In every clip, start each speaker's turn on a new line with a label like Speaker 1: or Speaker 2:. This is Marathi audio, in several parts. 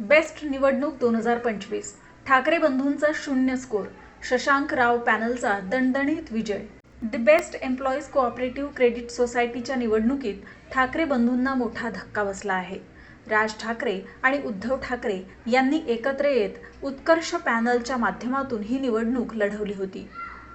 Speaker 1: बेस्ट निवडणूक दोन हजार पंचवीस. ठाकरे बंधूंचा शून्य स्कोर. शशांक राव पॅनलचा दणदणीत विजय. The BEST employees cooperative credit सोसायटीच्या निवडणुकीत ठाकरे बंधूंना मोठा धक्का बसला आहे. राज ठाकरे आणि उद्धव ठाकरे यांनी एकत्र येत उत्कर्ष पॅनलच्या माध्यमातून ही निवडणूक लढवली होती.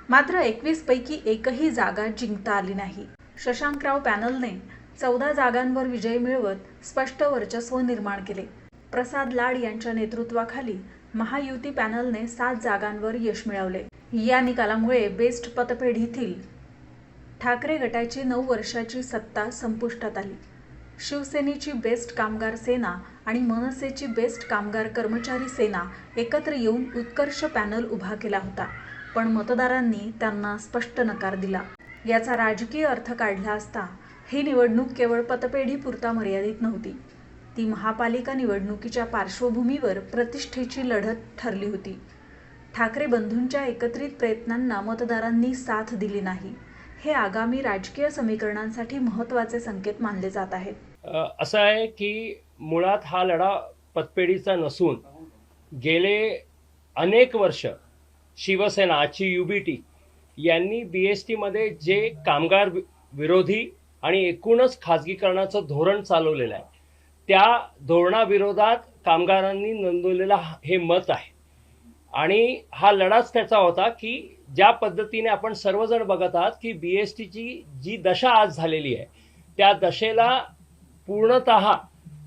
Speaker 1: मात्र एकवीसपैकी एकही जागा जिंकता आली नाही. शशांकराव पॅनलने चौदा जागांवर विजय मिळवत स्पष्ट वर्चस्व निर्माण केले. प्रसाद लाड यांच्या नेतृत्वाखाली महायुती पॅनलने सात जागांवर यश मिळवले. या निकालामुळे बेस्ट पतपेढीतील ठाकरे गटाची नऊ वर्षाची सत्ता संपुष्टात आली. शिवसेनेची बेस्ट कामगार सेना आणि मनसेची बेस्ट कामगार कर्मचारी सेना एकत्र येऊन उत्कर्ष पॅनल उभा केला होता पण मतदारांनी त्यांना स्पष्ट नकार दिला. याचा राजकीय अर्थ काढला असता ही निवडणूक केवळ पतपेढीपुरता मर्यादित नव्हती. ती महापालिका निवडणुकीच्या पार्श्वभूमीवर प्रतिष्ठेची लढत ठरली होती. ठाकरे बंधूंच्या एकत्रित प्रयत्नांना मतदारांनी साथ दिली नाही. हे आगामी राजकीय समीकरणांसाठी महत्त्वाचे संकेत मानले जात आहेत.
Speaker 2: असं आहे की मुळात हा लढा पतपेढीचा नसून गेले अनेक वर्ष शिवसेना आजची युबीटी यांनी बी एस टीमध्ये जे कामगार वि- विरोधी आणि एकूणच खाजगीकरणाचं धोरण चालवलेलं आहे त्या धोरणाविरोधात कामगारांनी नोंदवलेलं हे मत आहे. आणि हा लढाच त्याचा होता की ज्या पद्धतीने आपण सर्वजण बघत आहात की बी एस टीची जी दशा आज झालेली आहे त्या दशेला पूर्णत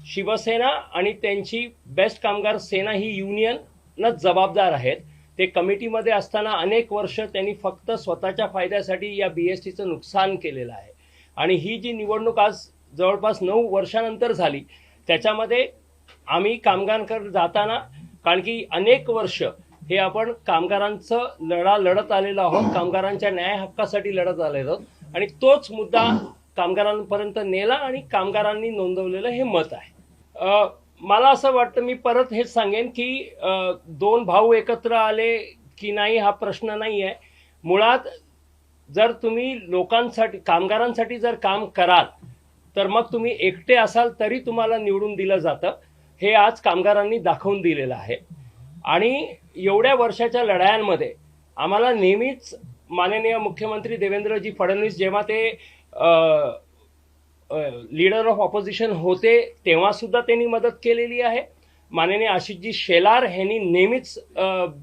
Speaker 2: शिवसेना आणि त्यांची बेस्ट कामगार सेना ही युनियनच जबाबदार आहेत. ते कमिटीमध्ये असताना अनेक वर्ष त्यांनी फक्त स्वतःच्या फायद्यासाठी या बी एस टीचं नुकसान केलेलं आहे. आणि ही जी निवडणूक आज जवळपास नऊ वर्षानंतर झाली त्याच्यामध्ये आम्ही कामगारांकडे जाताना कारण की अनेक वर्ष हे आपण कामगारांचं लढा लढत आलेलो आहोत कामगारांच्या न्याय हक्कासाठी लढत आलेलो आहोत. आणि तोच मुद्दा कामगारांपर्यंत नेला आणि कामगारांनी नोंदवलेलं हे मत आहे. मला असं वाटतं मी परत हेच सांगेन की दोन भाऊ एकत्र आले की नाही हा प्रश्न नाही आहे. मुळात जर तुम्ही लोकांसाठी कामगारांसाठी जर काम कराल तर मग तुम्ही एकटे असाल तरी तुम्हाला निवडून दिलं जातं. हे आज कामगारांनी दाखवून दिलेलं आहे. आणि एवढ्या वर्षाच्या लढायांमध्ये आम्हाला नेहमीच माननीय मुख्यमंत्री देवेंद्रजी फडणवीस जेव्हा ते लीडर ऑफ ऑपोजिशन होते तेव्हासुद्धा त्यांनी मदत केलेली आहे. माननीय आशिषजी शेलार ह्यांनी नेहमीच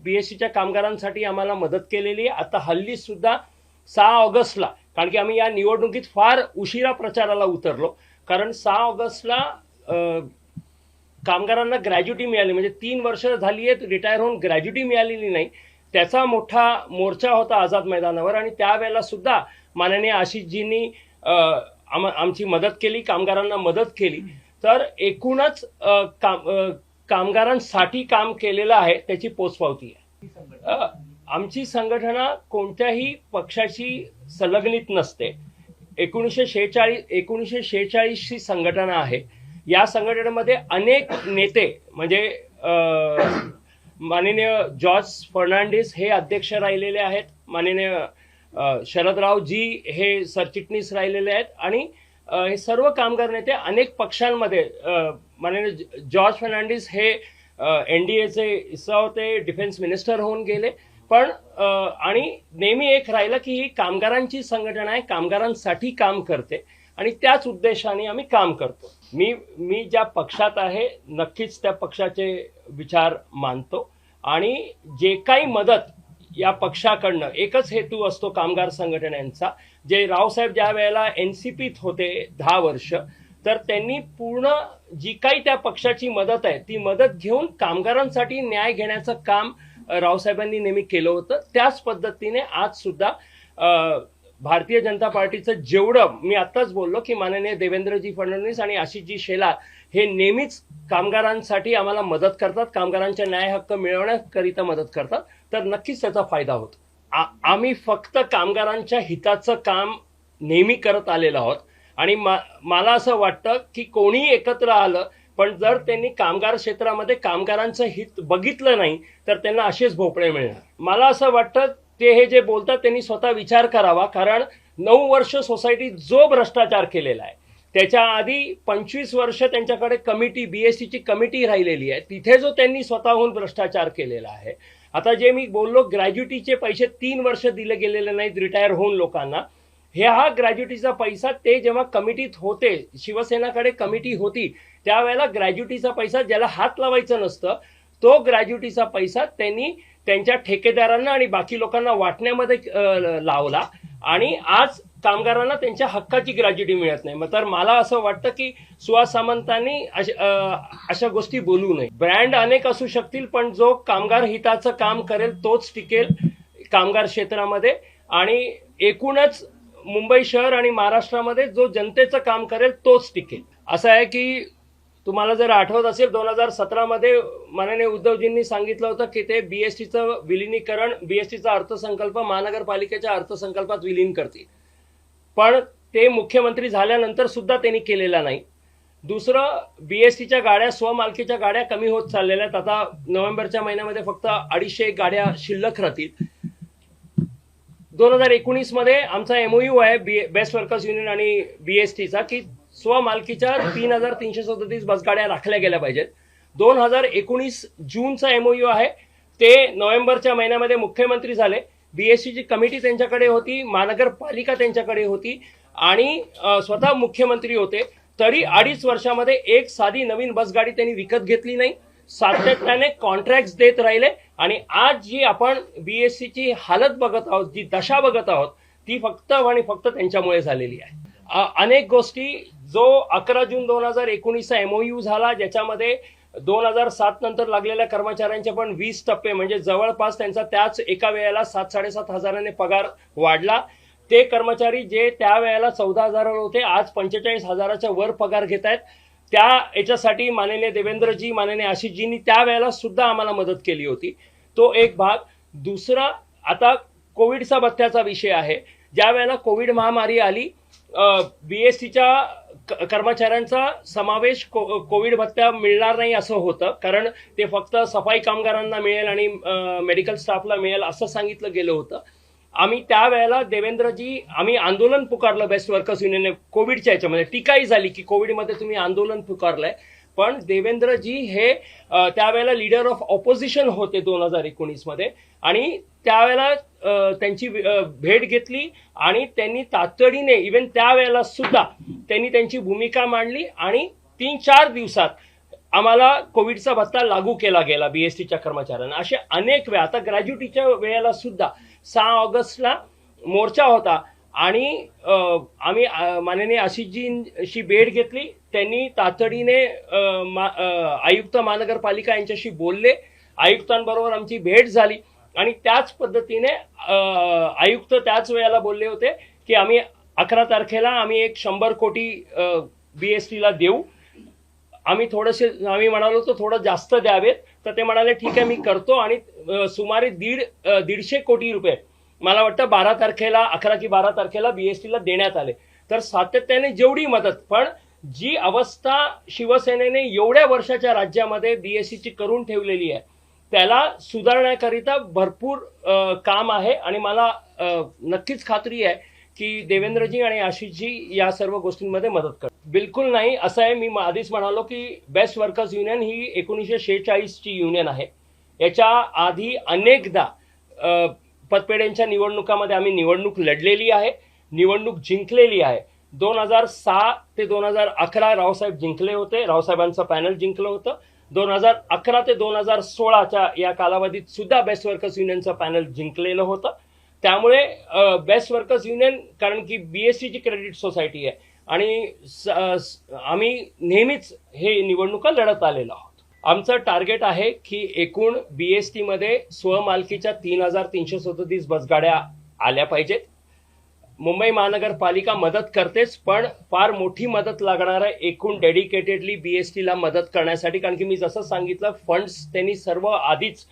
Speaker 2: बी एस सीच्या कामगारांसाठी आम्हाला मदत केलेली आहे. आता हल्लीसुद्धा सहा ऑगस्टला. कारण की आम्ही या निवडणुकीत फार उशिरा प्रचाराला उतरलो. कारण सहा ऑगस्टला कामगारांना ग्रॅज्युटी मिळाली. म्हणजे तीन वर्ष झाली आहेत रिटायर होऊन ग्रॅज्युटी मिळालेली नाही. त्याचा मोठा मोर्चा होता आझाद मैदानावर आणि त्यावेळेला सुद्धा माननीय आशिषजींनी आम आमची मदत केली कामगारांना मदत केली. तर एकूणच काम कामगारांसाठी काम केलेलं आहे त्याची पोचपावती आहे. आमची संघटना कोणत्याही पक्षाशी संलग्नित नसते. एकोणीसशे शेहेचाळीस एकोणीसशे शेहेचाळीसची संघटना आहे. या संघटनेमध्ये अनेक नेते म्हणजे माननीय जॉर्ज फर्नांडिस हे अध्यक्ष राहिलेले आहेत. माननीय शरदराव शरदरावजी हे सरचिटणीस राहिलेले आहेत. आणि हे सर्व कामगार नेते अनेक पक्षांमध्ये माननीय जॉर्ज फर्नांडिस हे एन डी एचे हिस्सा होते डिफेन्स मिनिस्टर होऊन गेले. पण आणि नेहमी एक राहिलं की ही कामगारांची संघटना आहे कामगारांसाठी काम करते आणि त्याच उद्देशाने आम्ही काम करतो. मी मी ज्या पक्षात आहे नक्कीच त्या पक्षाचे विचार मानतो आणि जे काही मदत या पक्षाकडनं एकच हेतू असतो कामगार संघटनांचा. जे रावसाहेब ज्या वेळेला एन सी पीत होते दहा वर्ष तर त्यांनी पूर्ण जी काही त्या पक्षाची मदत आहे ती मदत घेऊन कामगारांसाठी न्याय घेण्याचं काम रावसाहेबांनी नेहमी केलं होतं. त्याच पद्धतीने आज सुद्धा भारतीय जनता पार्टीचं जेवढं मी आत्ताच बोललो की माननीय देवेंद्रजी फडणवीस आणि आशिषजी शेलार हे नेहमीच कामगारांसाठी आम्हाला मदत करतात. कामगारांच्या न्याय हक्क मिळवण्याकरिता मदत करतात. तर नक्कीच त्याचा फायदा होतो. आ- आम्ही फक्त कामगारांच्या हिताचं काम नेहमी करत आलेलो आहोत. आणि मा- मला असं वाटतं की कोणीही एकत्र आलं पण जर त्यांनी कामगार क्षेत्रामध्ये कामगारांचं हित बघितलं नाही तर त्यांना असेच भोपळे मिळणार. मला असं वाटतं ते हे जे बोलतात त्यांनी स्वतः विचार करावा कारण नऊ वर्ष सोसायटीत जो भ्रष्टाचार केलेला आहे त्याच्या आधी पंचवीस वर्ष त्यांच्याकडे कमिटी बीएससीची कमिटी राहिलेली आहे तिथे जो त्यांनी स्वतःहून भ्रष्टाचार केलेला आहे. आता जे मी बोललो ग्रॅज्युटीचे पैसे तीन वर्ष दिले गेलेले नाहीत रिटायर होऊन लोकांना. ह्या हा ग्रॅज्युटीचा पैसा ते जेव्हा कमिटीत होते शिवसेनाकडे कमिटी होती त्यावेळेला ग्रॅज्युटीचा पैसा ज्याला हात लावायचा नसतं तो ग्रॅज्युटीचा पैसा त्यांनी त्यांच्या ठेकेदारांना आणि बाकी लोकांना वाटण्यामध्ये लावला. आणि आज कामगारांना त्यांच्या हक्काची ग्रॅज्युटी मिळत नाही. मग तर मला असं वाटतं की सुहास सामंतांनी अशा गोष्टी बोलू नये. ब्रँड अनेक असू शकतील पण जो कामगार हिताचं काम करेल तोच टिकेल कामगार क्षेत्रामध्ये. आणि एकूणच मुंबई शहर आणि महाराष्ट्रामध्ये जो जनतेचं काम करेल तोच टिकेल. असं आहे की तुम्हाला जर आठवत असेल दोन हजार सतरामध्ये माननीय उद्धवजींनी सांगितलं होतं की ते बीएसटीचं विलिनीकरण बीएसटीचा अर्थसंकल्प महानगरपालिकेच्या अर्थसंकल्पात विलीन करतील. पण ते मुख्यमंत्री झाल्यानंतर सुद्धा त्यांनी केलेला नाही. दुसरं बीएसटीच्या गाड्या स्वमालकीच्या गाड्या कमी होत चाललेल्या आहेत. आता नोव्हेंबरच्या महिन्यामध्ये फक्त अडीचशे गाड्या शिल्लक राहतील. दोन हजार एकोणीसमध्ये आमचा एमओयू आहे बी बेस्ट वर्कर्स युनियन आणि बीएसटीचा की स्वमालकीच्या तीन हजार तीनशे सदतीस बसगाड्या राखल्या गेल्या पाहिजेत. दोन हजार एकोणीस जूनचा एमओयू आहे. ते नोव्हेंबरच्या महिन्यामध्ये मुख्यमंत्री झाले. बीएससीची कमिटी त्यांच्याकडे होती. महानगरपालिका त्यांच्याकडे होती. आणि स्वतः मुख्यमंत्री होते. तरी अडीच वर्षामध्ये एक साधी नवीन बसगाडी त्यांनी विकत घेतली नाही. सातत्याने कॉन्ट्रॅक्ट देत राहिले. आणि आज जी आपण बीएससीची हालत बघत आहोत जी दशा बघत आहोत ती फक्त आणि फक्त त्यांच्यामुळे झालेली आहे. अनेक गोष्टी जो अकरा जून दोन हजार एकोणीसचा एमओयू झाला ज्याच्यामध्ये दोन हजार सात नंतर लागलेल्या कर्मचाऱ्यांचे पण वीस टप्पे म्हणजे जवळपास त्यांचा त्याच एका वेळेला सात साडेसात हजाराने पगार वाढला. ते कर्मचारी जे त्या वेळेला चौदा हजारावर होते आज पंचेचाळीस हजाराच्या वर पगार घेत आहेत. त्या याच्यासाठी माननीय देवेंद्रजी माननीय आशिषजींनी त्यावेळेला सुद्धा आम्हाला मदत केली होती. तो एक भाग. दुसरा आता कोविडचा भत्त्याचा विषय आहे. ज्या वेळेला कोविड महामारी आली बीएससीच्या कर्मचाऱ्यांचा समावेश को कोविड भत्ता मिळणार नाही असं होतं. कारण ते फक्त सफाई कामगारांना मिळेल आणि मेडिकल स्टाफला मिळेल असं सांगितलं गेलं होतं. आम्ही त्यावेळेला देवेंद्रजी आम्ही आंदोलन पुकारलं बेस्ट वर्कर्स युनियनने कोविडच्या याच्यामध्ये टीकाही झाली की कोविडमध्ये तुम्ही आंदोलन पुकारलंय. पण देवेंद्रजी हे त्यावेळेला लीडर ऑफ ऑपोजिशन होते दोन हजार एकोणीसमध्ये. आणि त्यावेळेला त्यांची भेट घेतली आणि त्यांनी तातडीने इवन त्यावेळेला सुद्धा त्यांनी त्यांची भूमिका मांडली आणि तीन चार दिवसात आम्हाला कोविडचा भत्ता लागू केला गेला बीएसटीच्या कर्मचाऱ्यांना. असे अनेक वेळा आता ग्रॅज्युटीच्या वेळेला सुद्धा सहा ऑगस्टला मोर्चा होता आणि आम्ही माननीय आशिषजींशी भेट घेतली. त्यांनी तातडीने मा- आयुक्त महानगरपालिका यांच्याशी बोलले. आयुक्तांबरोबर आमची भेट झाली. आणि त्याच पद्धतीने आयुक्त त्याच वेळेला बोलले होते की आम्ही अकरा तारखेला आम्ही एक शंभर कोटी बीएसटीला देऊ. आम्ही थोडेसे आम्ही म्हणालो तर थोडं जास्त द्यावेत. तर ते म्हणाले ठीक आहे मी करतो. आणि सुमारे दीड दीडशे कोटी रुपये मला वाटतं बारा तारखेला अकरा की बारा तारखेला बीएसटीला देण्यात आले. तर सातत्याने जेवढी मदत पण जी अवस्था शिवसेनेने एवढ्या वर्षाच्या राज्यामध्ये बीएससीची करून ठेवलेली आहे त्याला सुधारण्याकरिता भरपूर काम आहे आणि मला नक्कीच खात्री आहे की देवेंद्रजी आणि आशिषजी या सर्व गोष्टींमध्ये मदत कर बिलकुल नाही. असं आहे मी आधीच म्हणालो की बेस्ट वर्कर्स युनियन ही एकोणीसशे शेहेचाळीसची युनियन आहे. याच्या आधी अनेकदा अ, पतपेढ्यांच्या निवडणुकामध्ये आम्ही निवडणूक लढलेली आहे निवडणूक जिंकलेली आहे. दोन हजार सहा ते दोन हजार अकरा रावसाहेब जिंकले होते. रावसाहेबांचं पॅनल जिंकलं होतं. दोन हजार अकरा ते दोन हजार सोळाच्या या कालावधीत सुद्धा बेस्ट वर्कर्स युनियनचं पॅनल जिंकलेलं होतं. त्यामुळे बेस्ट वर्कर्स युनियन कारण की बी एस सीची क्रेडिट सोसायटी आहे आणि स- आम्ही नेहमीच हे निवडणुका लढत आलेलो आहोत. आमचं टार्गेट आहे की एकूण बी एस टीमध्ये स्वमालकीच्या तीन हजार तीनशे सदतीस बसगाड्या आल्या पाहिजेत. मुंबई महानगरपालिका मदत करतेच पण फार मोठी मदत लागणार आहे एकूण डेडिकेटेडली बीएसटीला मदत करण्यासाठी कारण की मी जसं सांगितलं फंड्स त्यांनी सर्व आधीच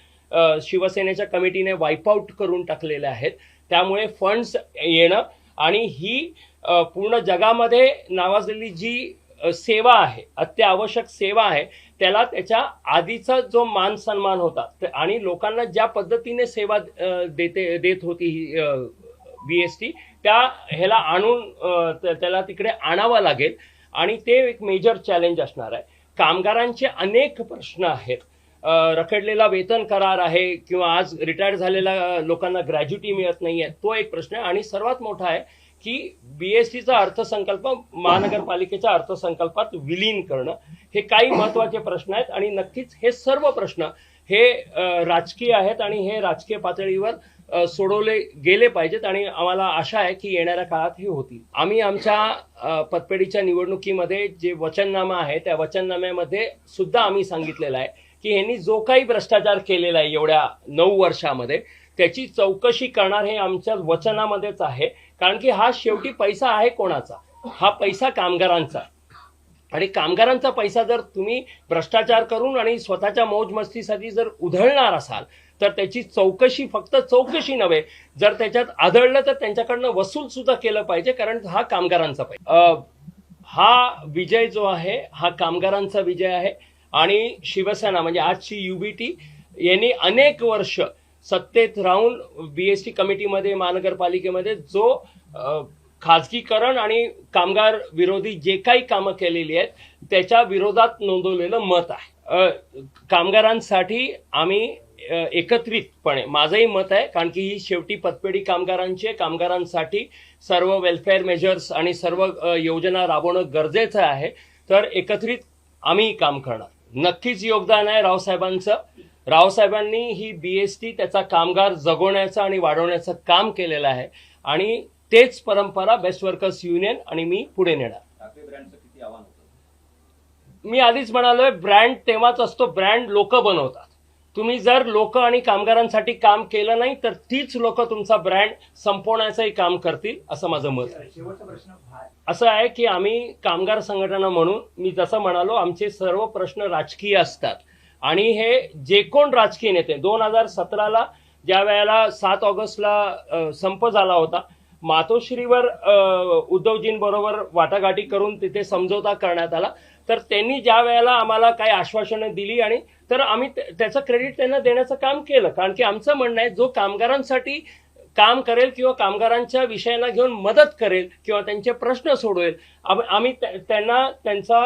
Speaker 2: शिवसेनेच्या कमिटीने वाईपआउट करून टाकलेले आहेत. त्यामुळे फंड्स येणं आणि ही पूर्ण जगामध्ये नावाजलेली जी सेवा आहे अत्यावश्यक सेवा आहे त्याला त्याच्या आधीचा जो मान सन्मान होता आणि लोकांना ज्या पद्धतीने सेवा देते देत होती ही बी एस टी त्या ह्याला आणून त्याला तिकडे आणावं लागेल आणि ते एक मेजर चॅलेंज असणार आहे. कामगारांचे अनेक प्रश्न आहेत. रखडलेला वेतन करार आहे किंवा आज रिटायर झालेल्या लोकांना ग्रॅज्युटी मिळत नाही आहे तो एक प्रश्न आहे. आणि सर्वात मोठा आहे की बीएसटीचा अर्थसंकल्प महानगरपालिकेच्या अर्थसंकल्पात विलीन करणं हे काही महत्त्वाचे प्रश्न आहेत. आणि नक्कीच हे सर्व प्रश्न हे राजकीय आहेत आणि हे राजकीय पातळीवर सोडवले गेले पाहिजेत आणि आम्हाला आशा आहे की येणाऱ्या काळात हे होतील. आम्ही आमच्या पतपेढीच्या निवडणुकीमध्ये जे वचननामा आहे त्या वचननाम्यामध्ये सुद्धा आम्ही सांगितलेलं आहे की ह्यांनी जो काही भ्रष्टाचार केलेला आहे एवढ्या नऊ वर्षामध्ये त्याची चौकशी करणार हे आमच्या वचनामध्येच आहे. कारण की हा शेवटी पैसा आहे कोणाचा? हा पैसा कामगारांचा. आणि कामगारांचा पैसा जर तुम्ही भ्रष्टाचार करून आणि स्वतःच्या मौज मस्तीसाठी जर उधळणार असाल तर त्याची चौकशी फक्त चौकशी नव्हे जर त्याच्यात आढळलं तर त्यांच्याकडनं वसूल सुद्धा केलं पाहिजे कारण हा कामगारांचा पाहिजे हा विजय जो आहे हा कामगारांचा विजय आहे. आणि शिवसेना म्हणजे आजची युबीटी यांनी अनेक वर्ष सत्तेत राहून बीएसटी कमिटीमध्ये महानगरपालिकेमध्ये जो खाजगीकरण आणि कामगार विरोधी जे काही कामं केलेली आहेत त्याच्या विरोधात नोंदवलेलं मत आहे. कामगारांसाठी आम्ही एकत्रितपणे. माझंही मत आहे कारण की ही शेवटी पतपेढी कामगारांची. कामगारांसाठी सर्व वेलफेअर मेजर्स आणि सर्व योजना राबवणं गरजेचं आहे. तर एकत्रित आम्ही काम करणार. नक्कीच योगदान आहे रावसाहेबांचं. रावसाहेबांनी ही बीएसटी त्याचा कामगार जगवण्याचं आणि वाढवण्याचं काम केलेलं आहे. आणि तेच परंपरा बेस्ट वर्कर्स युनियन आणि मी पुढे नेणार. मी आधीच म्हणालोय ब्रँड तेव्हाच असतो ब्रँड लोक बनवतात. तुम्ही जर लोक आणि कामगारांसाठी काम केलं नाही तर तीच लोक तुमचा ब्रँड संपवण्याचंही काम करतील असं माझं मत. आहे
Speaker 3: प्रश्न
Speaker 2: असं आहे की आम्ही कामगार संघटना म्हणून मी जसं म्हणालो आमचे सर्व प्रश्न राजकीय असतात. आणि हे जे कोण राजकीय नेते दोन हजार सतराला ज्या वेळेला सात ऑगस्टला संप झाला होता मातोश्रीवर उद्धवजीं उद्धवजींबरोबर वाटाघाटी करून तिथे समझोता करण्यात आला. तर त्यांनी ज्या वेळेला आम्हाला काही आश्वासनं दिली आणि तर आम्ही त्याचं क्रेडिट त्यांना देण्याचं काम केलं. कारण की आमचं म्हणणं आहे जो कामगारांसाठी काम करेल किंवा कामगारांच्या विषयाला घेऊन मदत करेल किंवा त्यांचे प्रश्न सोडवेल आम्ही त्यांना त्यांचा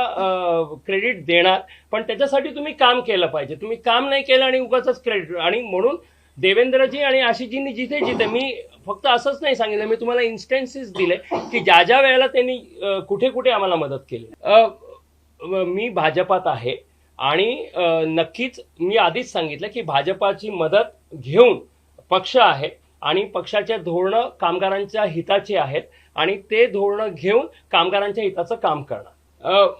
Speaker 2: क्रेडिट देणार. पण त्याच्यासाठी तुम्ही काम केलं पाहिजे. तुम्ही काम नाही केलं आणि उगाच क्रेडिट आणि म्हणून देवेंद्रजी आणि आशिषजींनी जिथे जिथे मी फक्त असंच नाही सांगितलं मी तुम्हाला इन्स्टन्सेस दिले की ज्या ज्या वेळेला त्यांनी कुठे कुठे आम्हाला मदत केली. अ, मी भाजपात आहे. आणि नक्कीच मी आधीच सांगितलं की भाजपाची मदत घेऊन पक्ष आहे आणि पक्षाचे धोरणं कामगारांच्या हिताची आहेत आणि ते धोरणं घेऊन कामगारांच्या हिताचं काम करणार.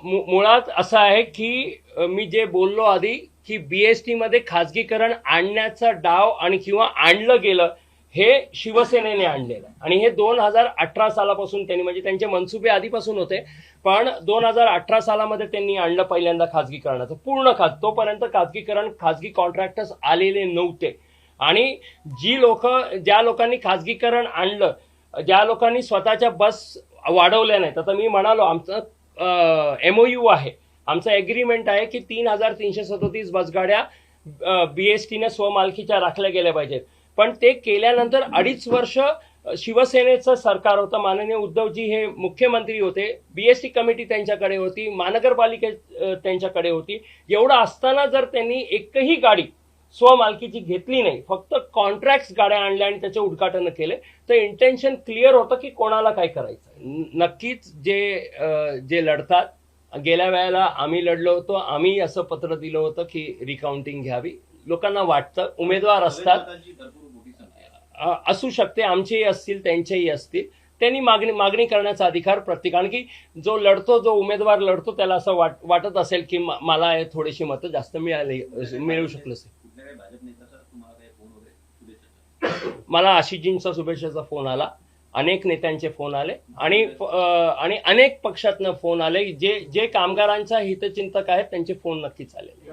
Speaker 2: मु- मुळात असं आहे की मी जे बोललो आधी की बी एस टीमध्ये खाजगीकरण आणण्याचा डाव आणि किंवा आणलं गेलं हे शिवसेनेने आणलेलं आहे. आणि हे दोन हजार अठरा सालापासून त्यांनी म्हणजे त्यांचे मनसुबे आधीपासून होते पण दोन हजार अठरा सालामध्ये त्यांनी आणलं पहिल्यांदा खाजगीकरणाचं पूर्ण खाज तोपर्यंत खाजगीकरण खाजगी कॉन्ट्रॅक्टर्स आलेले नव्हते. आणि जी लोक ज्या लोकांनी खाजगीकरण आणलं ज्या लोकांनी स्वतःच्या बस वाढवल्या नाहीत आता मी म्हणालो आमचं एमओयू आहे. आमचं एग्रीमेंट आहे की तीन हजार तीनशे सदोतीस बसगाड्या बीएसटीने स्वमालकीच्या राखल्या गेल्या पाहिजेत. पण ते केल्यानंतर अडीच वर्ष शिवसेनेचं सरकार होतं. माननीय उद्धवजी हे मुख्यमंत्री होते. बीएसटी कमिटी त्यांच्याकडे होती. महानगरपालिके त्यांच्याकडे होती. एवढं असताना जर त्यांनी एकही गाडी स्वमालकीची घेतली नाही फक्त कॉन्ट्रॅक्ट गाड्या आणल्या आणि त्याचे उद्घाटन केले तर इंटेन्शन क्लिअर होतं की कोणाला काय करायचं नक्कीच जे जे लढतात गेल्या वेळेला आम्ही लढलो होतो. आम्ही असं पत्र दिलं होतं की रिकाउंटिंग घ्यावी. लोकांना वाटतं उमेदवार असतात
Speaker 4: मतांची भरपूर मोठी संख्या आहे.
Speaker 2: अ, असू शकते आमचेही असतील त्यांचेही असतील. त्यांनी मागणी मागणी करण्याचा अधिकार प्रत्येक कारण की जो लढतो जो उमेदवार लढतो त्याला असं वाट वाटत असेल की मला हे थोडीशी मतं जास्त मिळाली मिळू शकलं असेल. मला आशिषजींचा शुभेच्छाचा फोन आला. अनेक नेत्यांचे फोन आले. आणि आणि अनेक पक्षातनं फोन आले. जे जे कामगारांच्या हितचिंतक आहेत त्यांचे फोन नक्कीच आले